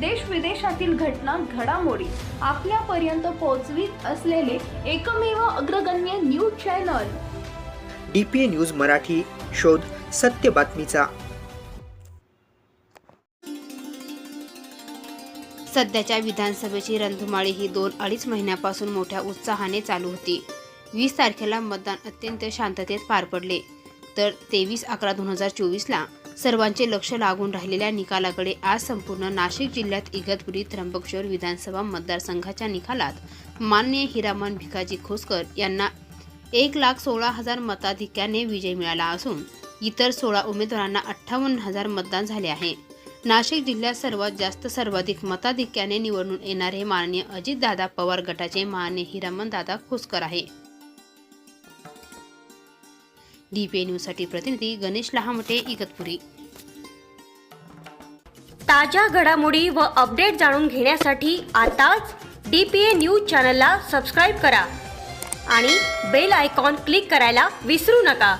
देश विदेशातील घटना घडामोडी आपल्यापर्यंत पोहोचवीत असलेले एकमेव अग्रगण्य news channel. D P A news Marathi शोध सत्य बातमीचा. सध्याच्या विधानसभेची रणधुमाळी ही दोन अडीच महिन्यापासून मोठ्या उत्साहाने चालू होती. वीस तारखेला मतदान अत्यंत शांततेत पार पडले. तर तेवीस अकरा दोन हजार चोवीसला सर्वांचे लक्ष लागून राहिलेल्या निकालाकडे आज संपूर्ण नाशिक जिल्ह्यात इगतपुरी त्र्यंबकेश्वर विधानसभा मतदारसंघाच्या निकालात माननीय हिरामन भिकाजी खोसकर यांना एक लाख सोळा हजार मताधिक्याने विजय मिळाला असून इतर सोळा उमेदवारांना अठ्ठावन्न हजार मतदान झाले आहे. नाशिक जिल्ह्यात सर्वात जास्त सर्वाधिक मताधिक्याने निवडून येणारे माननीय अजितदादा पवार गटाचे माननीय हिरामन दादा खोसकर आहे. डीपीए न्यूजसाठी प्रतिनिधी गणेश लहामटे इगतपुरी. ताज्या घडामोडी व अपडेट जाणून घेण्यासाठी आताच डी पी ए न्यूज चॅनलला सबस्क्राईब करा आणि बेल आयकॉन क्लिक करायला विसरू नका.